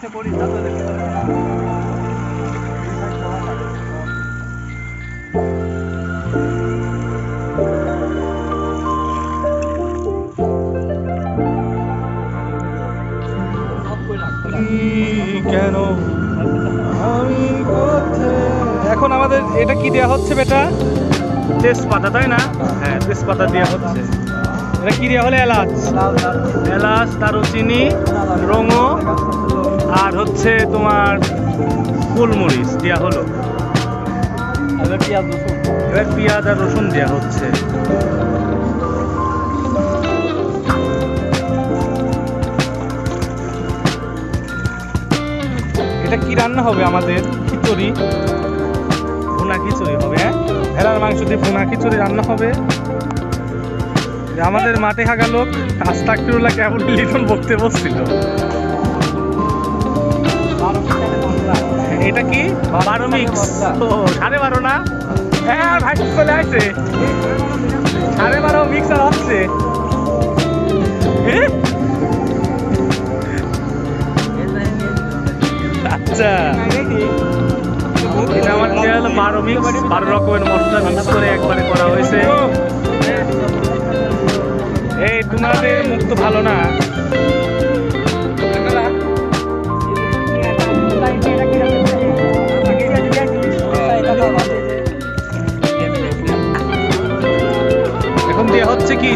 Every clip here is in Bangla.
উঠে পড়ি ছাত্রদের ভিতরে। কেন? আমি এখন আমাদের এটা কি দেওয়া হচ্ছে বেটা? তেজপাতা তাই না? হ্যাঁ তেজপাতা দেওয়া হচ্ছে। এটা কি দেওয়া হলে? এলাচ। এলাচ দারুচিনি রঙো। আর হচ্ছে তোমার গোলমরিচ দেওয়া হলো। এবার পেঁয়াজ রসুন। এবার পেঁয়াজ আর রসুন দেওয়া হচ্ছে। এটা কি রান্না হবে আমাদের? খিচুড়ি? ভুনা খিচুড়ি হবে হ্যাঁ? ভেড়ার মাংস দিয়ে ভুনা খিচুড়ি রান্না হবে। আমাদের মাঠে হাগা লোক আস্তাকফিরুল্লাহ কেবল লিটন বকতে বসছিল। এটা কি? বারো মিক্স সাড়ে বারো না? হ্যাঁ ভাই, চলে আসছে সাড়ে বারো মিক্সার আসছে এ? আচ্ছা। এটা আমার খেয়াল বারো মিক্স বারো রকমের মশলা মিক্স করে একবারে করা হয়েছে। এই, তোমাদের মুখ তো ভালো না।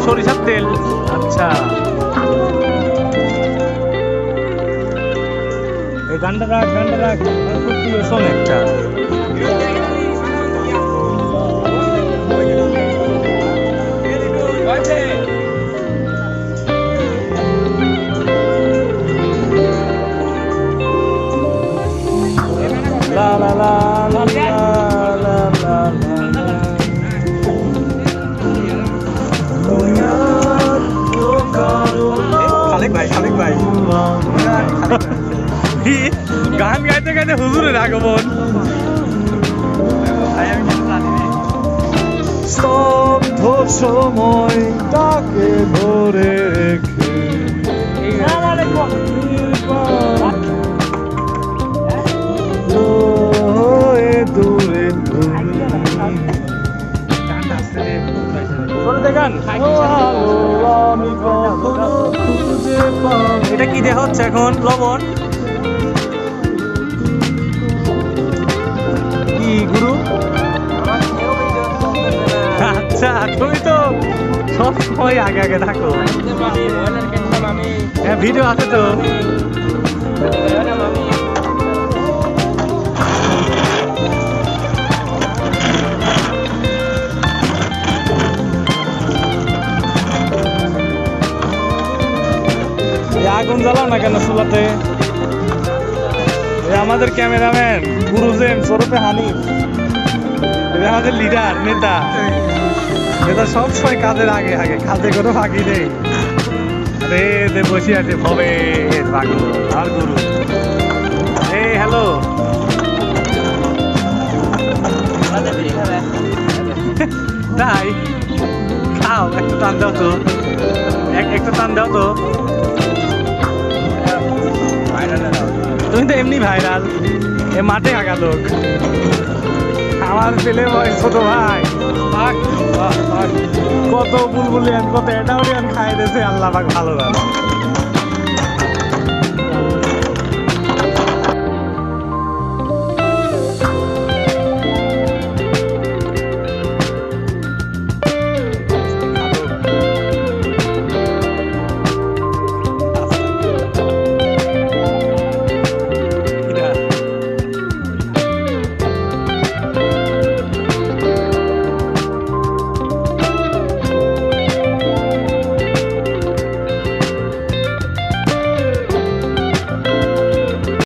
সরিষার তেল। আচ্ছা। এই গানটা রাখ গানটা রাখ। খুব প্রিয় শোন একটা। গান গাইতে গাইতে হুজুরের আগমন স্তব্ধ সময় তাকে ধরে রেখে। দূরে এটা কি দেহ এখন? লবণ? আচ্ছা তুমি তো সব সময় আগে আগে থাকো। হ্যাঁ ভিডিও আছে তো। আগুন জ্বালাও না কেন চুলাতে? আমাদের ক্যামেরাম্যান গুরুজেন স্বরূপে হানিফ। আমাদের লিডার নেতা। নেতা সবসময় কাজের আগে আগে। কাজে কোনো ফাঁকি নেই। আরে দে বসে আছে ভবে পাগল আর গুরু। এই হ্যালো। তাই, খাও, একটা টান দাও তো। এক, একটা টান দাও তো। তুমি তো এমনি ভাইরাল। এ মাঠে আগা লোক। আমার ছেলে ভাই ছোট ভাই। কত বুলবুলি কত এটাও খাই দিয়েছে আল্লাহ ভালো ভালো